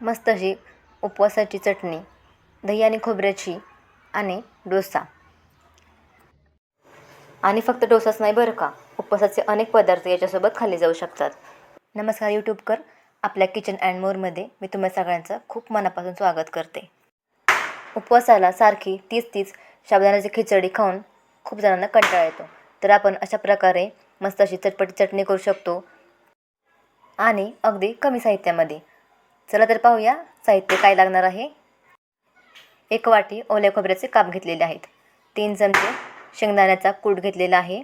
मस्त अशी उपवासाची चटणी दही आणि खोबऱ्याची आणि डोसा. आणि फक्त डोसाच नाही बरं का उपवासाचे अनेक पदार्थ याच्यासोबत खाल्ले जाऊ शकतात. नमस्कार यूट्यूबकर आपल्या किचन अँड मोरमध्ये मी तुम्हा सगळ्यांचं खूप मनापासून स्वागत करते. उपवासाला सारखी तीच तीच साबुदाण्याची खिचडी खाऊन खूप जणांना कंटाळा येतो. तर आपण अशा प्रकारे मस्त अशी चटपटी चटणी करू शकतो. आणि अगदी कमी साहित्यामध्ये. चला तर पाहूया साहित्य काय लागणार आहे. एक वाटी ओल्या खोबऱ्याचे काप घेतलेले आहेत. तीन चमचे शेंगदाण्याचा कूट घेतलेला आहे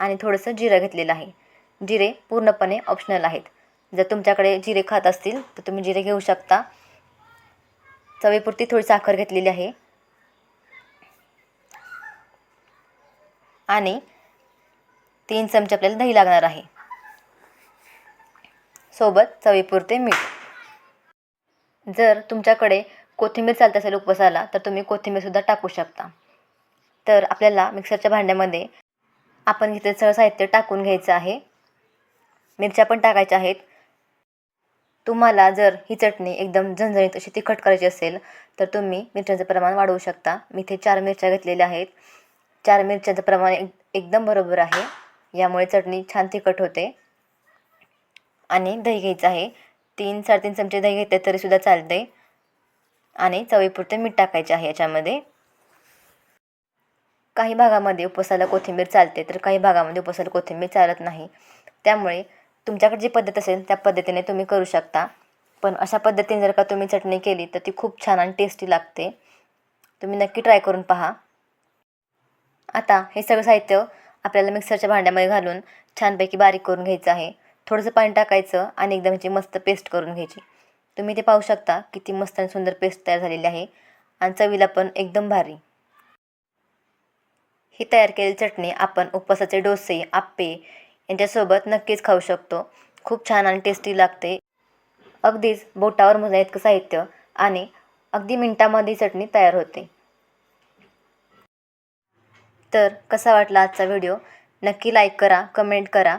आणि थोडंसं जिरं घेतलेलं आहे. जिरे पूर्णपणे ऑप्शनल आहेत. जर तुमच्याकडे जिरे खात असतील तर तुम्ही जिरे घेऊ शकता. चवीपुरती थोडी साखर घेतलेली आहे. आणि तीन चमचे आपल्याला दही लागणार आहे. सोबत चवीपुरते मीठ. जर तुमच्याकडे कोथिंबीर चालत असेल उपवासाला तर तुम्ही कोथिंबीरसुद्धा टाकू शकता. तर आपल्याला मिक्सरच्या भांड्यामध्ये आपण घेतलेलं सगळं साहित्य टाकून घ्यायचं आहे. मिरच्या पण टाकायच्या आहेत. तुम्हाला जर ही चटणी एकदम झणझणीत अशी तिखट करायची असेल तर तुम्ही मिरच्यांचं प्रमाण वाढवू शकता. मी इथे चार मिरच्या घेतलेल्या आहेत. चार मिरच्यांचं प्रमाण एक एकदम बरोबर आहे. यामुळे चटणी छान तिखट होते. आणि दही घ्यायचं आहे. तीन साडेतीन चमचे दही घेतले तरीसुद्धा चालते आणि चवीपुरते मीठ टाकायचे आहे याच्यामध्ये. काही भागामध्ये उपवासाला कोथिंबीर चालते तर काही भागामध्ये उपवासाला कोथिंबीर चालत नाही. त्यामुळे तुमच्याकडे जी पद्धत असेल त्या पद्धतीने तुम्ही करू शकता. पण अशा पद्धतीने जर का तुम्ही चटणी केली तर ती खूप छान आणि टेस्टी लागते. तुम्ही नक्की ट्राय करून पहा. आता हे सगळं साहित्य आपल्याला मिक्सरच्या भांड्यामध्ये घालून छानपैकी बारीक करून घ्यायचं आहे. थोडंसं पाणी टाकायचं आणि एकदम ह्याची मस्त पेस्ट करून घ्यायची. तुम्ही ते पाहू शकता किती मस्त आणि सुंदर पेस्ट तयार झालेली आहे. आणि चवीला पण एकदम भारी. ही तयार केलेली चटणी आपण उपवासाचे डोसे आप्पे यांच्यासोबत नक्कीच खाऊ शकतो. खूप छान आणि टेस्टी लागते. अगदीच बोटावर मोजा इतकं साहित्य आणि अगदी मिनटामध्ये चटणी तयार होते. तर कसा वाटला आजचा व्हिडिओ नक्की लाईक करा कमेंट करा.